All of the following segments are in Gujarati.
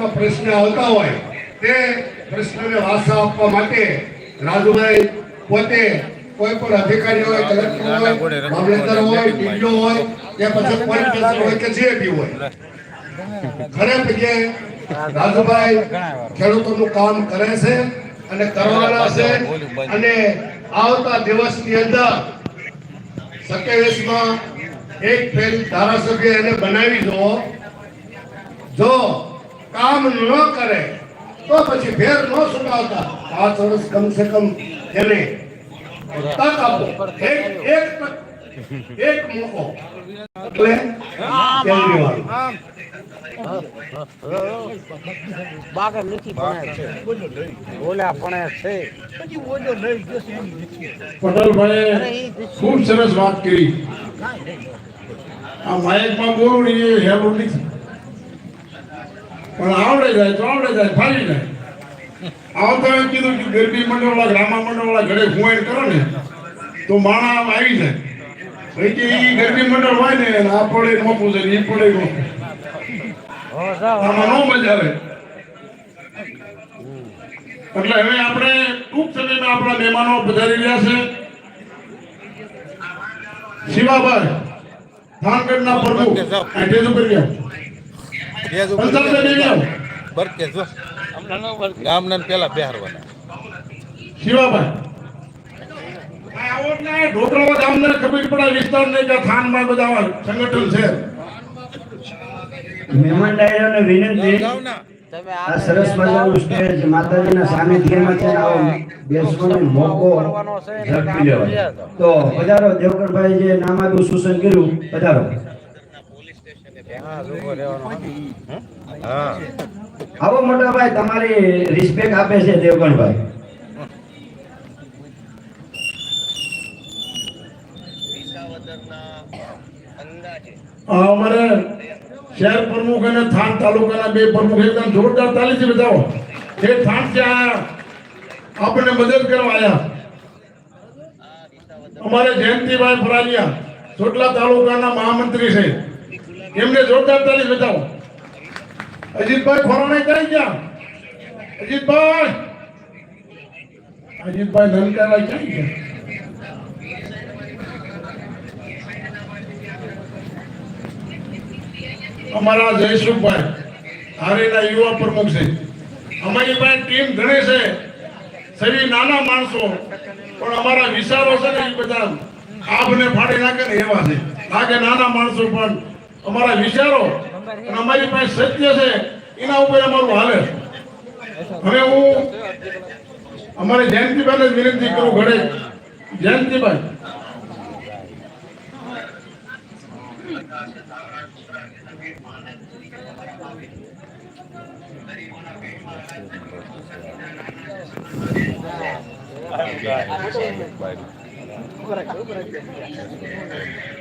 જાતના પ્રશ્ન આવતા હોય તે પ્રશ્નને વાસા આપવા માટે રાજુભાઈ પોતે કોઈ પણ અધિકારી હોય કલેક્ટર હોય મામલતદાર હોય ડીડીઓ હોય કે પછી પોલીસ સ્ટેશન હોય કે જે બી હોય. ઘરે પગે રાજુભાઈ ખેડૂતોનું કામ કરે છે અને કરવાના છે અને આવતા દિવસની અંદર સત્યાવીસમાં એક ફેલ ધારાસભ્ય એને બનાવી દો. જો કામ ન કરે તો પછી ફેર ન સુનાવતા પાંચ વર્ષ કમ સે કમ એને તક આપો. એક એક તક એક મોકો. એટલે બાગર નથી પણ છે. ઓલા પણ છે. ખૂબ સરસ વાત કરી. આ માઇકમાં બોલું એ હેલું નથી પણ આવડે જાય તો આવડે જાય ફાવી જાય આવતા એમ કીધું કે ગરબી મંડળવાળા ગ્રામા મંડળવાળા ઘરે ફુવાઈન કરો ને, તો માણા આવી જાય. ભાઈ કે એ ગરબી મંડળ હોય ને આ પડે મોકું છે એ પડે જાઓ આમાં ન મજા આવે. એટલે હવે આપણે ટૂંક સમયમાં આપણા મહેમાનો પધારી રહ્યા છે. શિવાભાઈ થાનગઢના પ્રમુખ. આ ટેજ ઉપર ગયા. પંચાયત લઈ બરકે જો. ગામના પેલા બિહારવાના. શિવાભાઈ. આ આવો જ ને, ઢોકળામાં ગામને ખબર પડે વિસ્તારને કે થાનમાં બધા સંગઠન છે. મહેમાન ડાયરાને વિનંતી આ સરસ મજાનું સ્ટેજ માતાજીના સાનિધ્યમાં છે આવો બેસવાનો મોકો ઝડપી લેવાય તો પધારો દેવકરભાઈ જે નામાદુ સૂચન કર્યું પધારો. આવો મોટા ભાઈ, તમારી રિસ્પેક્ટ આપે છે દેવગણભાઈ. અમારે શહેર પ્રમુખ અને થાન તાલુકાના બે પ્રમુખ, એકદમ જોરદાર તાલીથી બતાવો એ થાન ત્યાં આપણને મદદ કરવા આવ્યા અમારે જયંતિભાઈ ફરાલિયા, ચોટલા તાલુકાના મહામંત્રી છે. એમને જોરદાર તાલી બતાવો. અજીતભાઈ ખોરાણા કઈ ગયા? અજીતભાઈ! અજીતભાઈ ધનકારા ક્યાં ગયા? અમારા જયસુખભાઈ, હારેના યુવા પ્રમુખ છે. અમારી પાસે ટીમ ઘણી છે. શરીર નાના માણસો, પણ અમારા વિચારો છે ને એ બધા આભને ફાડી નાખે ને એવા છે. લાગે નાના માણસો પણ અમારા વિચારો અમારી પાસે સત્ય છે, એના ઉપર અમારું હાલે હવે હું અમારે જયંતિભાઈને જ વિનંતી કરું ઘડે જયંતિભાઈ.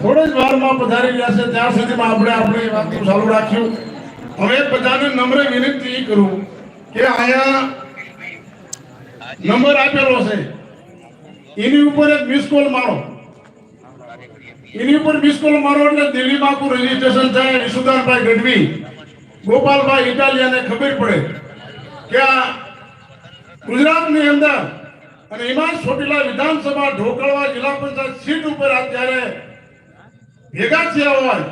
થોડી જ વારમાં પધારી ગયા છે ત્યાં સુધીમાં આપણે આપણી વાતનું ચાલુ રાખ્યું. હવે બધાને નમ્ર વિનંતી કરું કે અહીંયા નંબર આપેલો છે. એની ઉપર એક મિસ કોલ મારો. એની ઉપર મિસ કોલ મારો એટલે દિલ્હી બાપુ રજીસ્ટ્રેશન થાય યશુદાનભાઈ ગઢવી, ગોપાલભાઈ ઇટાલિયાને ખબર પડે કે આ ગુજરાતની અંદર અને એમાં ચોટીલા વિધાનસભા ઢોકળવા જિલ્લા પંચાયત સીટ ઉપર અત્યારે ભેગા થયા હોય,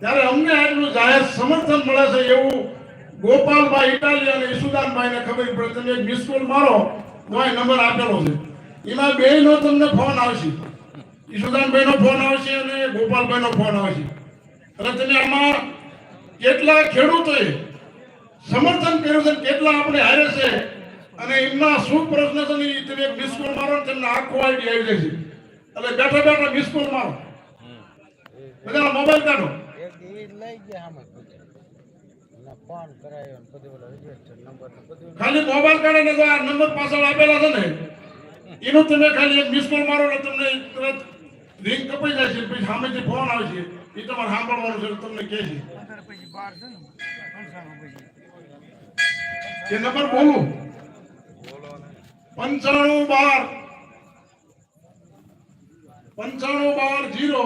ત્યારે અમને આટલું જાહેર સમર્થન મળે છે એવું ગોપાલભાઈ ઇટાલી અને ઈસુદાનભાઈને ખબર પડે. તમે એક મિસ કોલ મારો, તો એ નંબર આપેલો છે. એમાં બે નો તમને ફોન આવશે. ઈસુદાનભાઈ નો ફોન આવશે અને ગોપાલભાઈ નો ફોન આવશે. અને તમે આમાં કેટલા ખેડૂતોએ સમર્થન કર્યું છે કેટલા આપણે હારે છે? અને એમના શું પ્રશ્ન છે તમે મિસ કોલ મારો તમને આખો આઈડિયા આવી જશે. એટલે બેઠા બેઠા મિસ કોલ મારો. બધા મોબાઈલ કાઢો. એક ઈ લઈ ગયા આમાં ના ફોન કરાયો ને બધું ઓલો રજિસ્ટર નંબર ને બધું. ખાલી મોબાઈલ કાઢીને ને આ નંબર પાછળ આપેલા છે ને એનું તમે ખાલી એક મિસ કોલ મારો ને તમને તરત રિંગ કપાઈ જાય છે પછી સામેથી ફોન આવે છે એ તમારે સાંભળવાનું છે તમને કહે છે. એ નંબર બોલું. પંચાણું બાર. પંચાણું બાર જીરો.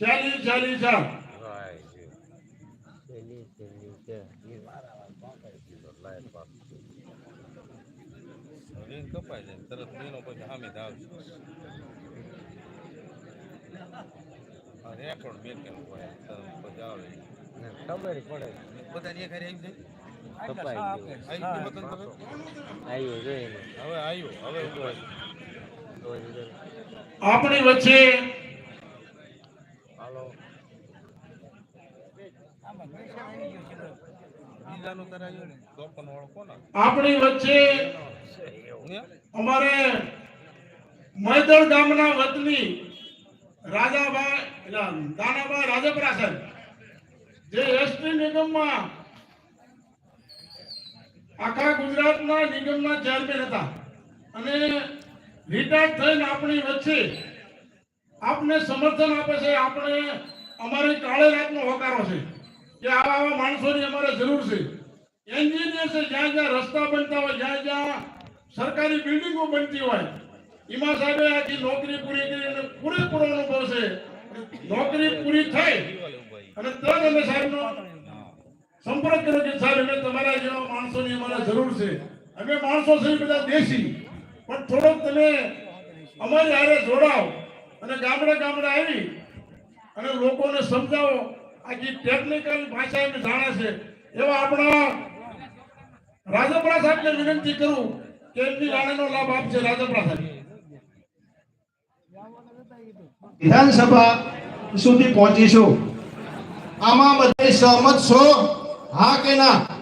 ચાલીસ ચાલી જા તરત મહિનો પછી આ રેકોર્ડ મેકેલું હોય તરત પછી આવે ખબર પડે બધાની એક હારે આવી જાય જોઈને હવે આવ્યું હવે આપણી વચ્ચે હાલો. આપણી વચ્ચે અમારે મૈદળ ગામના વતની રાજાભાઈ દાનાભાઈ રાજપરા સાહેબ જે એસટી નિગમમાં આખા ગુજરાતના નિગમના ચેરમેન હતા. અને રિટાયર્ડ થઈને આપણી વચ્ચે આપને સમર્થન આપે છે, આપણે અમારી કાળે રાતનો હોકારો છે. કે આવા આવા માણસોની અમારે જરૂર છે. એન્જિનિયર છે, જ્યાં જ્યાં રસ્તા બનતા હોય, જ્યાં જ્યાં સરકારી બિલ્ડિંગો બનતી હોય, એમાં સાહેબે આખી નોકરી પૂરી કરીને પૂરેપૂરો અનુભવ છે. નોકરી પૂરી થઈ અને તરત અમે સાહેબનો સંપર્ક કર્યો કે સાહેબ, અમે તમારા જેવા માણસોની અમારે જરૂર છે. અમે માણસો છે બધા દેશી, પણ થોડોક તમે અમારી હારે જોડાઓ અને ગામડે ગામડે આવી અને લોકોને સમજાવો આખી ટેકનિકલ ભાષા એમ જાણે છે. એવા આપણા રાજપરા સાહેબને વિનંતી કરું કે એમની રાણીનો લાભ આપશે રાજપરા સાહેબ. વિધાનસભા સુધી પહોંચીશું. આમાં બધે સહમત છો? હા કે ના?